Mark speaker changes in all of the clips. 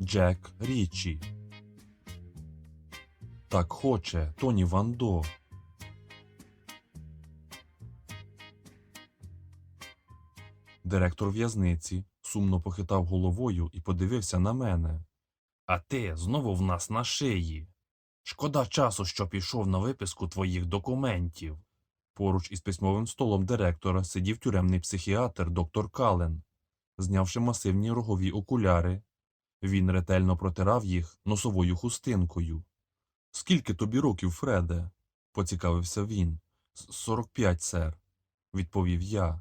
Speaker 1: Джек Річі. Так хоче Тоні Вандо. Директор в'язниці сумно похитав головою і подивився на мене. А ти знову в нас на шиї. Шкода часу, що пішов на виписку твоїх документів. Поруч із письмовим столом директора сидів тюремний психіатр доктор Кален. Знявши масивні рогові окуляри, він ретельно протирав їх носовою хустинкою. Скільки тобі років, Фреде? поцікавився він. Сорок п'ять, сер, відповів я.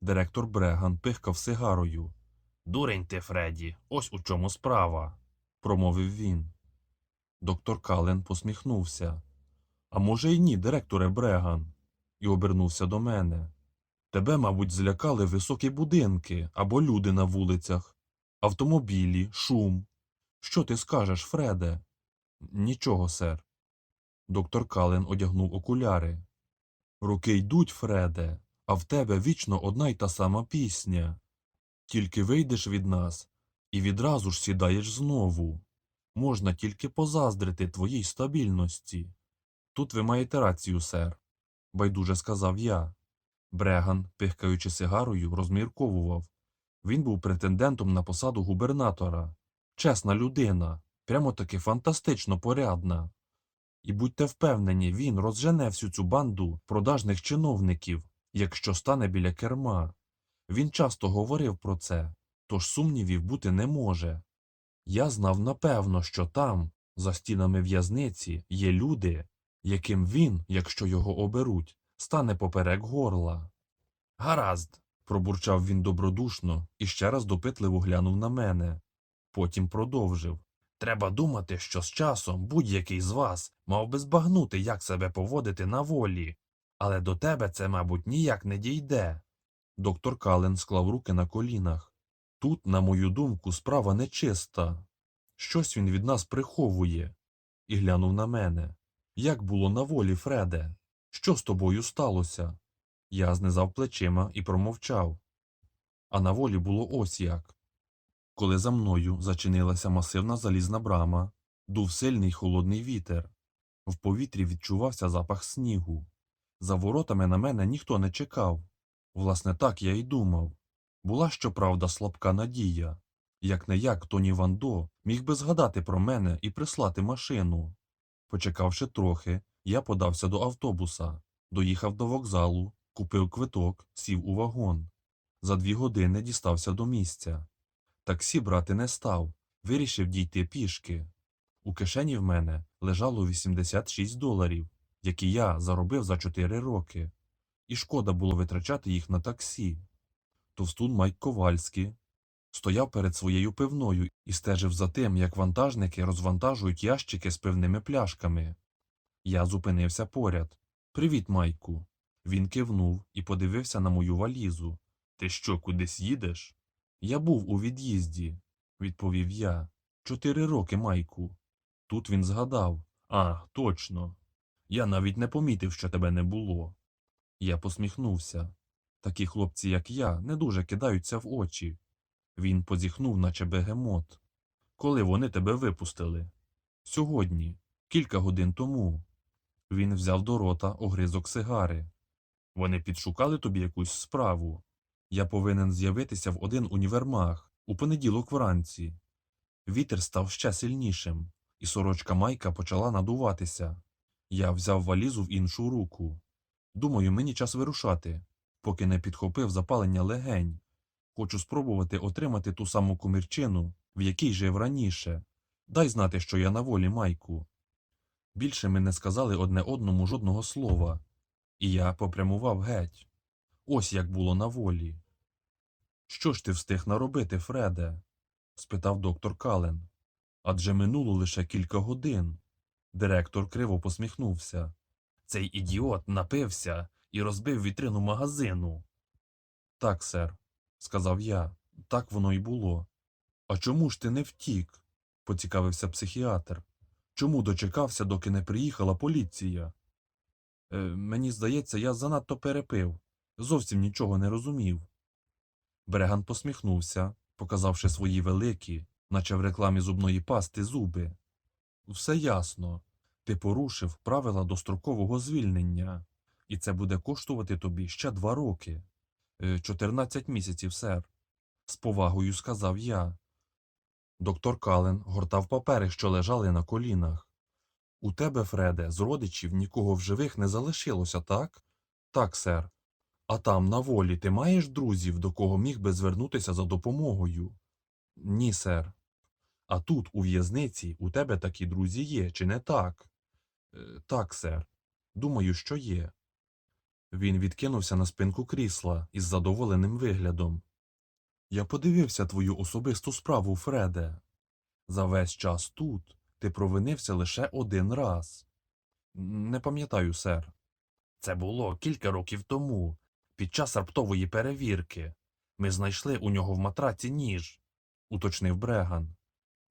Speaker 1: Директор Бреган пихкав сигарою. Дурень ти, Фредді, ось у чому справа, промовив він. Доктор Кален посміхнувся. А може й ні, директоре Бреган, і обернувся до мене. Тебе, мабуть, злякали високі будинки або люди на вулицях, автомобілі, шум. Що ти скажеш, Фреде? Нічого, сер. Доктор Кален одягнув окуляри. Роки йдуть, Фреде, а в тебе вічно одна й та сама пісня. Тільки вийдеш від нас і відразу ж сідаєш знову. Можна тільки позаздрити твоїй стабільності. Тут ви маєте рацію, сер, байдуже сказав я. Бреган, пихкаючи сигарою, розмірковував. Він був претендентом на посаду губернатора. Чесна людина, прямо таки фантастично порядна. І будьте впевнені, він розжене всю цю банду продажних чиновників, якщо стане біля керма. Він часто говорив про це, тож сумнівів бути не може. Я знав напевно, що там, за стінами в'язниці, є люди, яким він, якщо його оберуть, стане поперек горла. Гаразд, пробурчав він добродушно і ще раз допитливо глянув на мене. Потім продовжив. Треба думати, що з часом будь-який з вас мав би збагнути, як себе поводити на волі, але до тебе це, мабуть, ніяк не дійде. Доктор Кален склав руки на колінах. Тут, на мою думку, справа нечиста. Щось він від нас приховує. І глянув на мене. Як було на волі, Фреде? Що з тобою сталося? Я знизав плечима і промовчав. А на волі було ось як. Коли за мною зачинилася масивна залізна брама, дув сильний холодний вітер. В повітрі відчувався запах снігу. За воротами на мене ніхто не чекав. Власне, так я й думав. Була, щоправда, слабка надія. Як не як Тоні Вандо міг би згадати про мене і прислати машину. Почекавши трохи, я подався до автобуса, доїхав до вокзалу, купив квиток, сів у вагон. За дві години дістався до місця. Таксі брати не став, вирішив дійти пішки. У кишені в мене лежало 86 доларів, які я заробив за 4 роки, і шкода було витрачати їх на таксі. Товстун Майк Ковальський стояв перед своєю пивною і стежив за тим, як вантажники розвантажують ящики з пивними пляшками. Я зупинився поряд. Привіт, Майку. Він кивнув і подивився на мою валізу. Ти що, кудись їдеш? Я був у від'їзді, відповів я. Чотири роки, Майку. Тут він згадав. А, точно. Я навіть не помітив, що тебе не було. Я посміхнувся. Такі хлопці, як я, не дуже кидаються в очі. Він позіхнув, наче бегемот. Коли вони тебе випустили? Сьогодні, кілька годин тому. Він взяв до рота огризок сигари. Вони підшукали тобі якусь справу. Я повинен з'явитися в один універмаг у понеділок вранці. Вітер став ще сильнішим, і сорочка майка почала надуватися. Я взяв валізу в іншу руку. Думаю, мені час вирушати, поки не підхопив запалення легень. Хочу спробувати отримати ту саму комірчину, в якій жив раніше. Дай знати, що я на волі, майку. Більше ми не сказали одне одному жодного слова, і я попрямував геть. Ось як було на волі. Що ж ти встиг наробити, Фреде? спитав доктор Кален. Адже минуло лише кілька годин. Директор криво посміхнувся. Цей ідіот напився і розбив вітрину магазину. Так, сер, сказав я, так воно й було. А чому ж ти не втік? поцікавився психіатр. Чому дочекався, доки не приїхала поліція? Е, мені здається, я занадто перепив, зовсім нічого не розумів. Бреган посміхнувся, показавши свої великі, наче в рекламі зубної пасти зуби. Все ясно. Ти порушив правила дострокового звільнення, і це буде коштувати тобі ще два роки. Е, 14 місяців, сер. З повагою сказав я. Доктор Кален гортав папери, що лежали на колінах. У тебе, Фреде, з родичів нікого в живих не залишилося, так? Так, сер. А там, на волі, ти маєш друзів, до кого міг би звернутися за допомогою? Ні, сер. А тут, у в'язниці, у тебе такі друзі є, чи не так? «Е, Так, сер. Думаю, що є. Він відкинувся на спинку крісла із задоволеним виглядом. Я подивився твою особисту справу, Фреде. За весь час тут ти провинився лише один раз. Не пам'ятаю, сер. Це було кілька років тому, під час раптової перевірки. Ми знайшли у нього в матраці ніж, уточнив Бреган.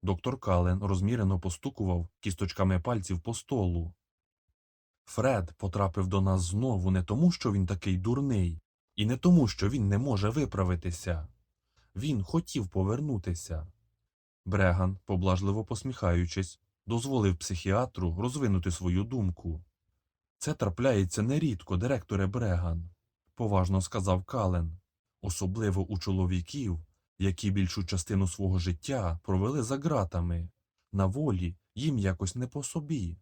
Speaker 1: Доктор Кален розмірено постукував кісточками пальців по столу. Фред потрапив до нас знову не тому, що він такий дурний, і не тому, що він не може виправитися. Він хотів повернутися. Бреган, поблажливо посміхаючись, дозволив психіатру розвинути свою думку. Це трапляється нерідко, директоре Бреган, поважно сказав Кален, особливо у чоловіків, які більшу частину свого життя провели за ґратами. На волі їм якось не по собі.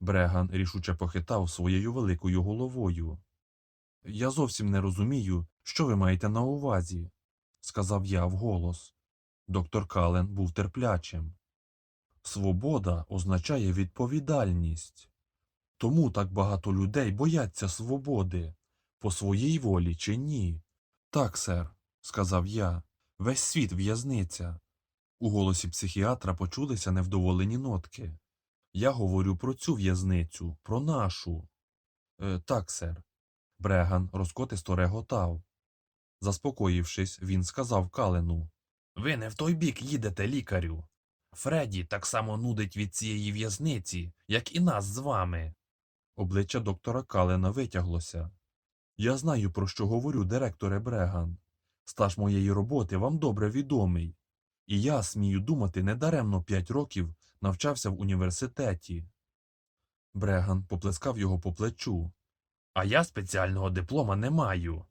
Speaker 1: Бреган рішуче похитав своєю великою головою. Я зовсім не розумію, що ви маєте на увазі, сказав я вголос. Доктор Кален був терплячим. Свобода означає відповідальність. Тому так багато людей бояться свободи, по своїй волі чи ні. Так, сер, сказав я, весь світ в'язниця. У голосі психіатра почулися невдоволені нотки. Я говорю про цю в'язницю, про нашу. Е, так, сер. Бреган розкотисто реготав. Заспокоївшись, він сказав Калену. Ви не в той бік їдете, лікарю. Фредді так само нудить від цієї в'язниці, як і нас з вами. Обличчя доктора Калена витяглося. Я знаю, про що говорю, директоре Бреган. Стаж моєї роботи вам добре відомий. І я, смію думати, недаремно п'ять років навчався в університеті. Бреган поплескав його по плечу. А я спеціального диплома не маю.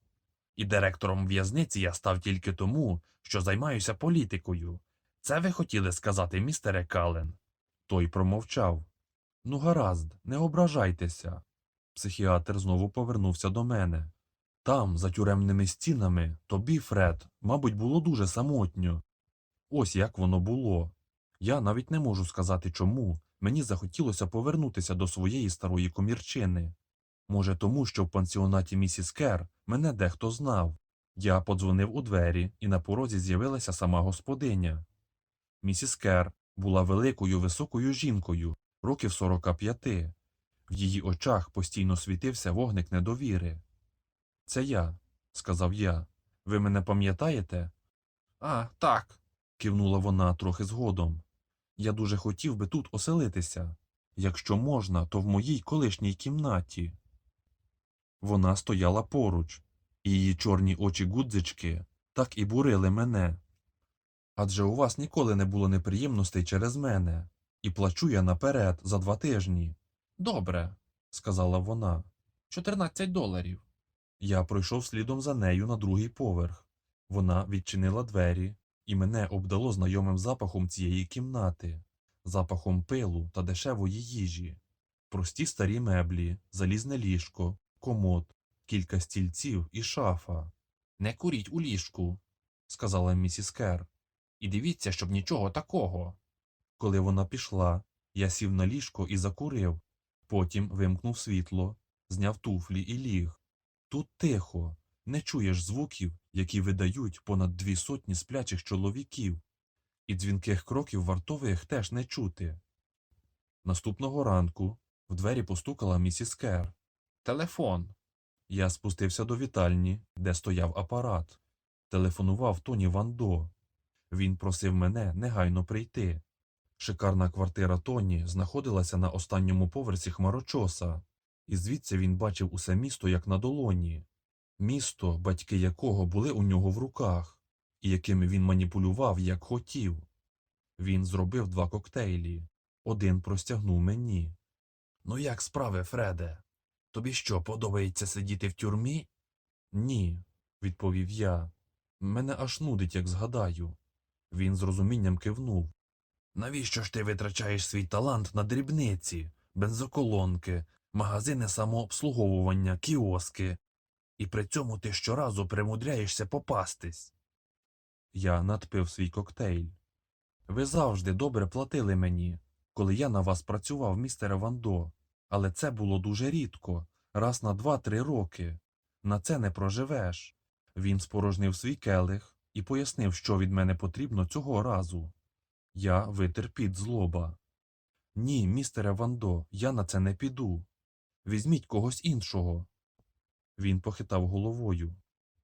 Speaker 1: І директором в'язниці я став тільки тому, що займаюся політикою. Це ви хотіли сказати, містере Кален? Той промовчав. Ну, гаразд, не ображайтеся. Психіатр знову повернувся до мене. Там, за тюремними стінами, тобі, Фред, мабуть, було дуже самотньо. Ось як воно було. Я навіть не можу сказати чому. Мені захотілося повернутися до своєї старої комірчини. Може, тому, що в пансіонаті місіс Кер мене дехто знав. Я подзвонив у двері, і на порозі з'явилася сама господиня. Місіс Кер була великою високою жінкою, років 45. В її очах постійно світився вогник недовіри. Це я, сказав я. Ви мене пам'ятаєте? А, так. кивнула вона трохи згодом. Я дуже хотів би тут оселитися. Якщо можна, то в моїй колишній кімнаті. Вона стояла поруч, і її чорні очі гудзички так і бурили мене. Адже у вас ніколи не було неприємностей через мене, і плачу я наперед за два тижні. Добре, сказала вона. Чотирнадцять доларів. Я пройшов слідом за нею на другий поверх. Вона відчинила двері, і мене обдало знайомим запахом цієї кімнати, запахом пилу та дешевої їжі, прості старі меблі, залізне ліжко, комод, кілька стільців і шафа. Не куріть у ліжку, сказала місіс Кер. І дивіться, щоб нічого такого. Коли вона пішла, я сів на ліжко і закурив, потім вимкнув світло, зняв туфлі і ліг. Тут тихо, не чуєш звуків, які видають понад дві сотні сплячих чоловіків, і дзвінких кроків вартових теж не чути. Наступного ранку в двері постукала місіс Кер. Телефон. Я спустився до вітальні, де стояв апарат. Телефонував Тоні Вандо. Він просив мене негайно прийти. Шикарна квартира Тоні знаходилася на останньому поверсі хмарочоса, і звідси він бачив усе місто як на долоні. Місто, батьки якого були у нього в руках, і яким він маніпулював, як хотів. Він зробив два коктейлі. Один простягнув мені. Ну як справи, Фреде? Тобі що, подобається сидіти в тюрмі? Ні, відповів я. Мене аж нудить, як згадаю. Він з розумінням кивнув. Навіщо ж ти витрачаєш свій талант на дрібниці, бензоколонки, магазини самообслуговування, кіоски, і при цьому ти щоразу примудряєшся попастись? Я надпив свій коктейль. Ви завжди добре платили мені, коли я на вас працював, містере Вандо, але це було дуже рідко, раз на два-три роки. На це не проживеш. Він спорожнив свій келих і пояснив, що від мене потрібно цього разу. Я витер під злоба. Ні, містере Вандо, я на це не піду. Візьміть когось іншого. Він похитав головою.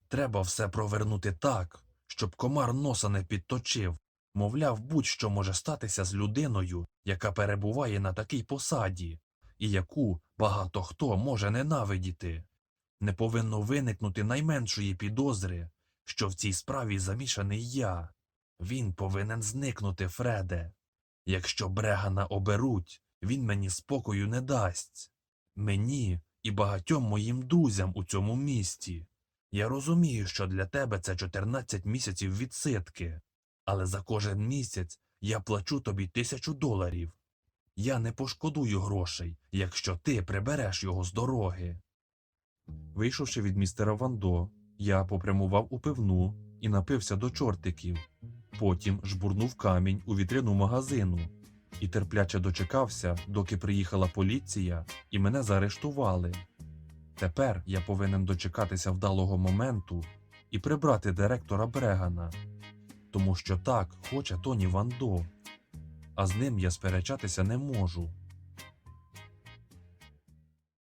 Speaker 1: Треба все провернути так, щоб комар носа не підточив. Мовляв, будь-що може статися з людиною, яка перебуває на такій посаді, і яку багато хто може ненавидіти. Не повинно виникнути найменшої підозри, що в цій справі замішаний я. Він повинен зникнути, Фреде. Якщо Брегана оберуть, він мені спокою не дасть. Мені і багатьом моїм друзям у цьому місті. Я розумію, що для тебе це 14 місяців відсидки, але за кожен місяць я плачу тобі тисячу доларів. Я не пошкодую грошей, якщо ти прибереш його з дороги. Вийшовши від містера Вандо, я попрямував у пивну і напився до чортиків. Потім жбурнув камінь у вітрину магазину і терпляче дочекався, доки приїхала поліція і мене заарештували. Тепер я повинен дочекатися вдалого моменту і прибрати директора Брегана, тому що так хоче Тоні Вандо, а з ним я сперечатися не можу.